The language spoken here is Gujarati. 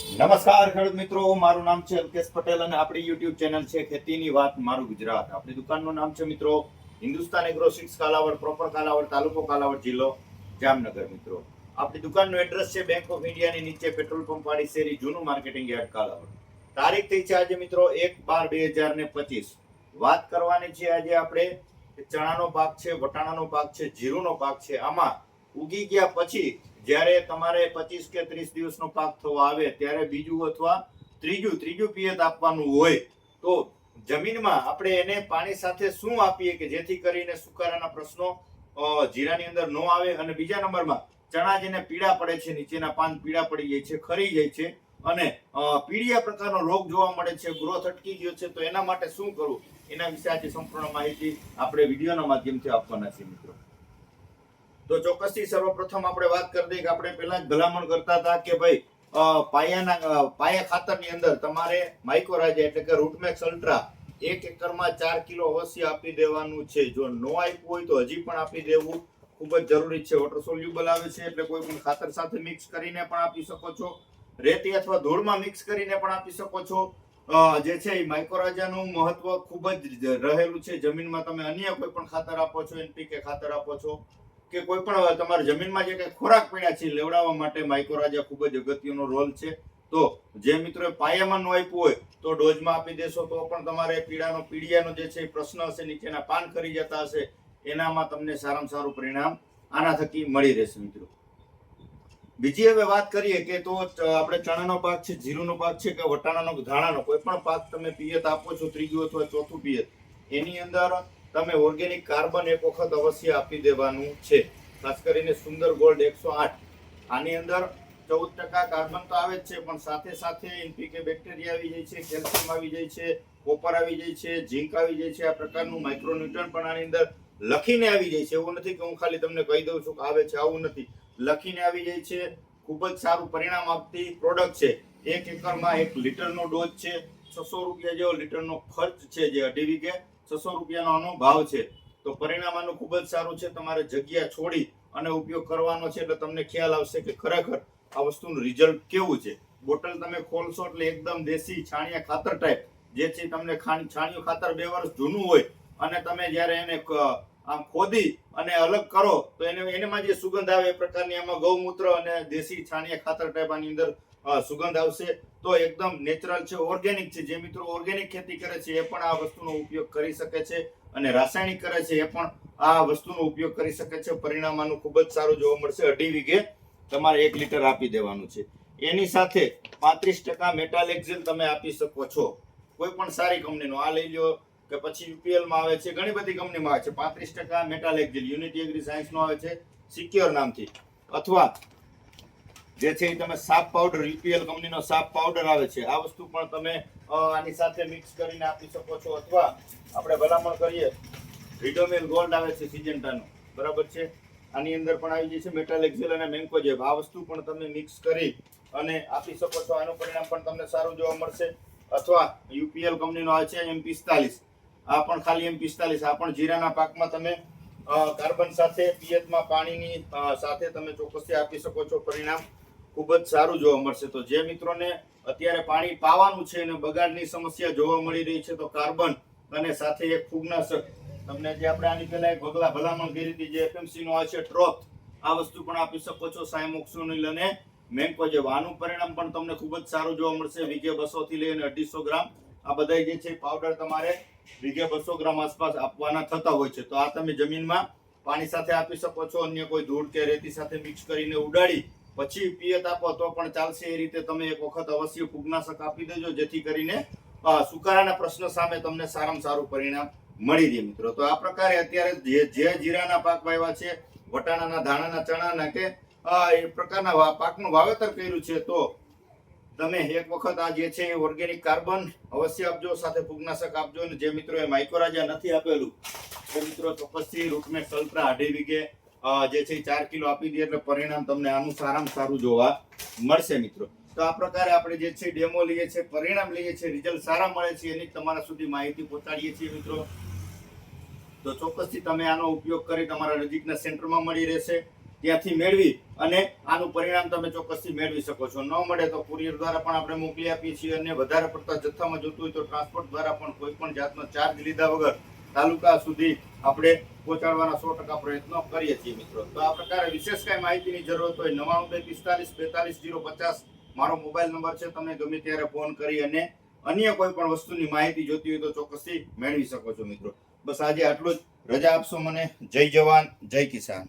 નમસ્કાર ખેડૂત મિત્રો, મારું નામ છે અલ્કેશ પટેલ અને આપણી યુટ્યુબ ચેનલ છે ખેતીની વાત મારું ગુજરાત. આપણી દુકાનનું નામ છે મિત્રો, Hindustan agro six Kalavad proper Kalavad, તાલુકો કાલાવડ જિલ્લો, જામનગર મિત્રો. આપણી દુકાનનું એડ્રેસ છે બેંક ઓફ ઇન્ડિયાની નીચે પેટ્રોલ પંપ વાળી શેરી, જૂનું માર્કેટિંગ યાર્ડ કાલાવડ. તારીખ થઈ છે આજે મિત્રો એક બાર બે હજાર ને પચીસ. વાત કરવાની છે આજે આપણે ચણાનો પાક છે, વટાણાનો પાક છે, જીરુનો પાક છે. આમાં ઉગી ગયા પછી જ્યારે તમારે પચીસ કે ત્રીસ દિવસનો પાક થવો આવે ત્યારે બીજું અથવા ત્રીજું ત્રીજું પિયત આપવાનું હોય તો જમીનમાં આપણે એને પાણી સાથે શું આપીએ કે જેથી કરીને સુકારાના પ્રશ્નો જીરાની અંદર ન આવે અને બીજા નંબરમાં ચણા જેને પીળા પડે છે, નીચેના પાન પીળા પડી જાય છે, ખરી જાય છે અને પીળિયા પ્રકારનો રોગ જોવા મળે છે, ગ્રોથ અટકી ગયો છે, તો એના માટે શું કરવું? એના વિશે આજે સંપૂર્ણ માહિતી આપણે વિડીયોના માધ્યમથી આપવાના છે મિત્રો. તો ચોક્કસથી સર્વપ્રથમ આપણે વાત કરી દઈએ કે આપણે પહેલા ભલામણ કરતા હતા કે ભાઈ પાયાના પાયા ખાતરની અંદર તમારે માઇક્રોરાજા એટલે કે રૂટમેક્સ અલ્ટ્રા એક એકરમાં ચાર કિલો અવશ્ય આપી દેવાનું છે. જો નો આપ્યું હોય તો હજી પણ આપી દેવું. ખૂબ જ જરૂરી છે વોટર સોલ્યુબલ આવે છે, એટલે કોઈ પણ ખાતર સાથે મિક્સ કરીને પણ આપી શકો છો. રેતી અથવા ધૂળમાં મિક્સ કરીને પણ આપી શકો છો. જે છે એ માઇક્રોરાજાનું મહત્વ ખૂબ જ રહેલું છે. જમીનમાં તમે અન્ય કોઈ પણ ખાતર આપો છો એનપીકે ખાતર આપો છો. કે કોઈ પણ તમારી જમીનમાં જે કંઈ ખોરાક પીડા છે, લેવડાવવા માટે માઇક્રોરાજા ખૂબ જ અગત્યનો રોલ છે. તો જે મિત્રોએ પાયામાં નો આપ્યું હોય, તો ડોઝમાં આપી દેશો, તો પણ તમારે પીડાનો પીડિયાનો જે છે પ્રશ્ન હશે, નીચેના પાન કરી જતા હશે, એનામાં તમને સારામાં સારું પરિણામ આના થકી મળી રહેશે, મિત્રો. બીજી હવે વાત કરીએ કે તો આપણે ચણાનો પાક છે, જીરુનો પાક છે કે વટાણાનો ધાણાનો, કોઈ પણ પાક તમે પિયત આપો છો, ત્રીજું અથવા ચોથું પિયત, એની અંદર તમે ઓર્ગેનિક કાર્બન એક વખત અવશ્ય આપી દેવાનું છે. ખાસ કરીને સુંદર ગોલ્ડ એકસો આઠ. આની અંદર ચૌદ ટકા કાર્બન તો આવે જ છે, પણ સાથે સાથે એનપીકે બેક્ટેરિયા આવી જાય છે, કેલ્શિયમ આવી જાય છે, કોપર આવી જાય છે, ઝીંક આવી જાય છે, આ પ્રકારનું માઇક્રોન્યુટ્રન પણ આની અંદર લખીને આવી જાય છે. એવું નથી કે હું ખાલી તમને કહી દઉં છું કે આવે છે, આવું નથી. લખીને આવી જાય છે, ખૂબ જ સારું પરિણામ આપતી પ્રોડક્ટ છે. એક એકરમાં એક લીટરનો ડોઝ છે, છસો રૂપિયા જેવો લીટરનો ખર્ચ છે જે અઢી વીઘે. છસો રૂપિયાનો આનો ભાવ છે. તો પરિણામ આનું ખૂબ જ સારું છે. તમારે જગ્યા છોડી અને ઉપયોગ કરવાનો છે એટલે તમને ખ્યાલ આવશે કે ખરેખર આ વસ્તુનું રિઝલ્ટ કેવું છે. બોટલ તમે ખોલશો એટલે એકદમ દેશી છાણિયા ખાતર ટાઈપ જે છે તમને છાણિયું ખાતર બે વર્ષ જૂનું હોય અને તમે જ્યારે એને આમ ખોદી અને અલગ કરો, તો એને, એનામાં જે સુગંધ આવે એ પ્રકારની આમાં ગૌમૂત્ર અને દેશી છાણિયા ખાતર ટાઈપ આની અંદર સુગંધ આવશે તો એકદમ નેચરલ છે ઓર્ગેનિક છે. જે મિત્રો ઓર્ગેનિક ખેતી કરે છે એ પણ આ વસ્તુનો ઉપયોગ કરી શકે છે અને રાસાયણિક કરે છે એ પણ આ વસ્તુનો ઉપયોગ કરી શકે છે. પરિણામ આનું ખૂબ જ સારું જોવા મળશે. અઢી વીઘે તમારે એક લીટર આપી દેવાનું છે. એની સાથે પાંત્રીસ ટકા મેટાલેક્ઝિલ તમે આપી શકો છો. કોઈ પણ સારી કંપનીનો. આ લઈ લો કે પછી યુપીએલમાં આવે છે, ઘણી બધી કંપનીમાં આવે છે. પાંત્રીસ ટકા મેટાલેક્ઝિલ યુનિટી એગ્રી સાયન્સનો આવે છે સિક્યોર નામથી. અથવા જે છે તમે સાપ પાવડર યુપીએલ કંપનીનો સાપ પાવડર આવે છે. આ વસ્તુ પણ તમે આની સાથે મિક્સ કરીને આપી શકો છો અથવા આપણે ભલામણ કરીએ. રિડોમેલ ગોલ્ડ આવે છે સિજન્ટાનો બરાબર છે? આની અંદર પણ આવી જાય છે મેટાલેક્ઝિલ અને મેન્કોજેબ આ વસ્તુ પણ તમે મિક્સ કરી અને આપી શકો છો. આનું પરિણામ પણ તમને સારું જોવા મળશે. અથવા યુપીએલ કંપનીનો આવે છે એમ પિસ્તાલીસ. આ પણ ખાલી એમ પિસ્તાલીસ. આ પણ જીરાના પાકમાં તમે કાર્બન સાથે, પિયતમાં પાણીની સાથે તમે ચોક્કસથી આપી શકો છો પરિણામ. ખૂબ જ સારું જોવા મળશે. તો જે મિત્રોને અત્યારે પાણી પાવાનું છે અને બગાડની સમસ્યા જોવા મળી રહી છે, તો કાર્બન અને સાથે એક ફૂગનાશક. તમને જે આપણે આની પહેલા એક ભગલા ભલામણ કરી હતી, જે એફએમસી નો છે ટ્રોથ, આ વસ્તુ પણ આપી શકો છો, સાયમોક્સોનિલ અને મેન્કોજેબ. આનું પરિણામ પણ તમને ખૂબ જ સારું જોવા મળશે. વીઘે બસો થી લઈને અઢીસો ગ્રામ. આ બધા જે છે, પાવડર તમારે વીઘે બસો ગ્રામ આસપાસ આપવાના થતા હોય છે. તો આ તમે જમીનમાં પાણી સાથે આપી શકો છો. અન્ય કોઈ ધૂળ કે રેતી સાથે મિક્સ કરીને ઉડાડી પછી પિયત આપો તો પણ ચાલશે એ રીતે તમે એક વખત અવશ્ય ફૂગનાશક આપી દેજો, જેથી કરીને સુકારાના પ્રશ્ન સામે તમને સારામાં સારું પરિણામ મળી રહે મિત્રો. તો આ પ્રકારે અત્યારે જે જે જીરાના પાક વાવ્યા છે, વટાણાના, ધાણાના, ચણાના કે એ પ્રકારના પાકનું વાવેતર કર્યું છે, તો તમે એક વખત આ જે છે ઓર્ગેનિક કાર્બન અવશ્ય આપજો, સાથે ફૂગનાશક આપજો. અને જે મિત્રોએ માઇક્રોરાજા નથી આપેલું તે મિત્રો ચોક્કસથી રૂટમેટ સલ્ટ્રા અઢી વીઘે જે છે ચાર કિલો આપી દઈએ એટલે પરિણામ તમને આનું સારામાં સારું જોવા મળશે મિત્રો. તો આ પ્રકારે આપણે જે છે ડેમો લઈએ છીએ, પરિણામ લઈએ છીએ, રિઝલ્ટ સારા મળે છે એની તમારા સુધી માહિતી પહોંચાડીએ છીએ મિત્રો. તો ચોક્કસથી તમે આનો ઉપયોગ કરી તમારા નજીકના સેન્ટરમાં મળી રહેશે, ત્યાંથી મેળવી અને આનું પરિણામ તમે ચોક્કસથી મેળવી શકો છો. ન મળે તો કુરિયર દ્વારા પણ આપણે મોકલી આપીએ છીએ અને વધારે પડતા જથ્થામાં જોતું હોય તો ટ્રાન્સપોર્ટ દ્વારા પણ કોઈ પણ જાતનો ચાર્જ લીધા વગર તાલુકા સુધી આપણે પહોંચાડવાના સો ટકા પ્રયત્નો કરીએ છીએ મિત્રો. તો આ પ્રકારે વિશેષ કાંઈ માહિતીની જરૂરત હોય નવાણું બે પિસ્તાલીસ, બેતાલીસ, જીરો પચાસ મારો મોબાઈલ નંબર છે તમે ગમે ત્યારે ફોન કરી અને અન્ય કોઈ પણ વસ્તુની માહિતી જોતી હોય તો ચોક્કસથી મેળવી શકો છો મિત્રો. બસ આજે આટલું જ. રજા આપશો મને. જય જવાન, જય કિસાન.